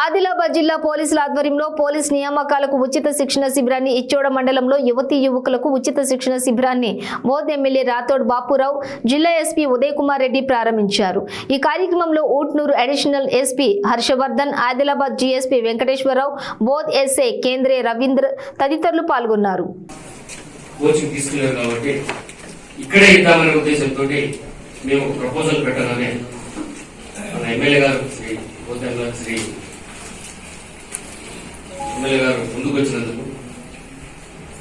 ఆదిలాబాద్ జిల్లా పోలీసుల ఆధ్వర్యంలో పోలీస్ నియామకాలకు ఉచిత శిక్షణ శిబిరాన్ని ఇచ్చోడ మండలంలో యువతీ యువకులకు ఉచిత శిక్షణ శిబిరాన్ని మోద్ ఎమ్మెల్యే రాథోడ్ బాపురావు జిల్లా ఎస్పీ ఉదయ్ కుమార్ రెడ్డి ప్రారంభించారు. ఈ కార్యక్రమంలో ఊట్నూరు అడిషనల్ ఎస్పీ హర్షవర్ధన్ ఆదిలాబాద్ జీఎస్పీ వెంకటేశ్వరరావు బోధ్ ఎస్ఐ కేంద్రే రవీంద్ర తదితరులు పాల్గొన్నారు. కోచింగ్ కాబట్టి ఇక్కడే ఇద్దామనే ఉద్దేశంతో మేము ప్రపోజల్ పెట్టాలని మన ఎమ్మెల్యే గారు శ్రీ గారు శ్రీ ముందుకు వచ్చినందుకు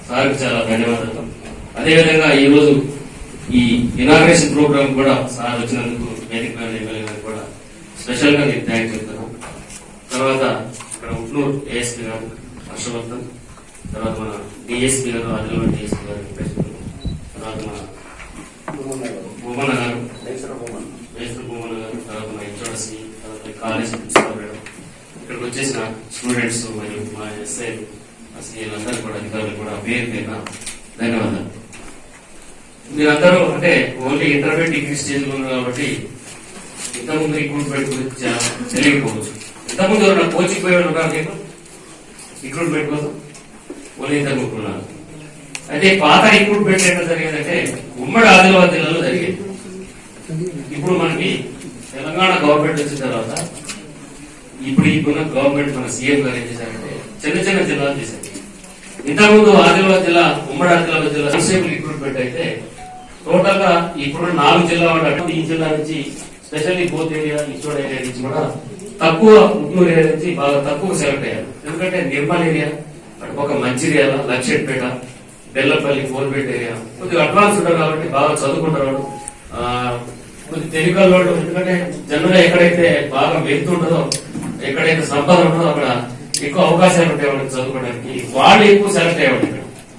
సార్కి చాలా ధన్యవాదాలు. అదేవిధంగా ఈ రోజు ఈ ఇనాగ్రేషన్ ప్రోగ్రామ్ కూడా సార్ వచ్చినందుకు వేదిక గారికి కూడా స్పెషల్గా నేను థ్యాంక్స్ చెప్తాను తర్వాత ఇక్కడ ఉట్నూరు ఏఎస్పీ గారు హర్షవర్ధన్ తర్వాత మన డిఎస్పీ గారు ఆదిలాబాద్ డిఎస్పీ గారు తర్వాత మన భూమన్న గారు. భూమన్న గారు. తర్వాత మన హెచ్ఓడసి తర్వాత కాలేజ్ వచ్చేసిన స్టూడెంట్స్ మరియు మా ఎస్ఐ వీళ్ళందరూ కూడా అధికారులు కూడా పేరు పేరున ధన్యవాదాలు. మీరందరూ అంటే ఓన్లీ ఇంటర్మీడియట్ డిగ్రీ స్టేజ్లో కాబట్టి ఇంతకుముందు రిక్రూట్మెంట్ గురించి తెలియకపోవచ్చు. ఇంతకుముందు ఎవరైనా కోచింగ్ పోయేవాళ్ళు ఉన్నారు రిక్రూట్మెంట్ కోసం? ఓన్లీ ఇంతకు ఉన్నారు. అయితే పాత రిక్రూట్మెంట్ ఎక్కడ జరిగేదంటే ఉమ్మడి ఆదిలాబాద్ జిల్లాలో జరిగేది. ఇప్పుడు మనకి తెలంగాణ గవర్నమెంట్ వచ్చిన తర్వాత ఇప్పుడు ఇప్పుడున్న గవర్నమెంట్ మన సీఎం గారు ఏం చేశారంటే చిన్న చిన్న జిల్లాలు చేశారు ఇంతకుముందు ఆదిలాబాద్ జిల్లా ఉమ్మడి ఆదిలాబాద్ జిల్లా కానిస్టేబుల్ రిక్రూట్మెంట్ అయితే టోటల్గా ఇప్పుడు నాలుగు జిల్లా వాళ్ళు ఈ జిల్లా నుంచి specially Boath area Ichoda area నుంచి కూడా తక్కువ ఉట్నూరు ఏరియా నుంచి బాగా తక్కువ సెలెక్ట్ అయ్యారు ఎందుకంటే నిర్మల్ ఏరియా అటు ఒక మంచిర్యాల లక్షెట్పేట బెల్లపల్లి కోల్పేట ఏరియా కొద్దిగా అడ్వాన్స్ ఉంటారు కాబట్టి బాగా చదువుకుంటారు వాళ్ళు. ఆ, కొద్ది తెలుగు వాళ్ళు ఎందుకంటే జనరల్ ఎక్కడైతే బాగా వెళ్తుంటుందో ఎక్కడైతే సంపద ఉంటుందో అక్కడ ఎక్కువ అవకాశాలు ఉంటాయి వాళ్ళకి చదువుకోవడానికి. వాళ్ళు ఎక్కువ సెలెక్ట్ అయ్యేవాళ్ళు ఇక్కడ.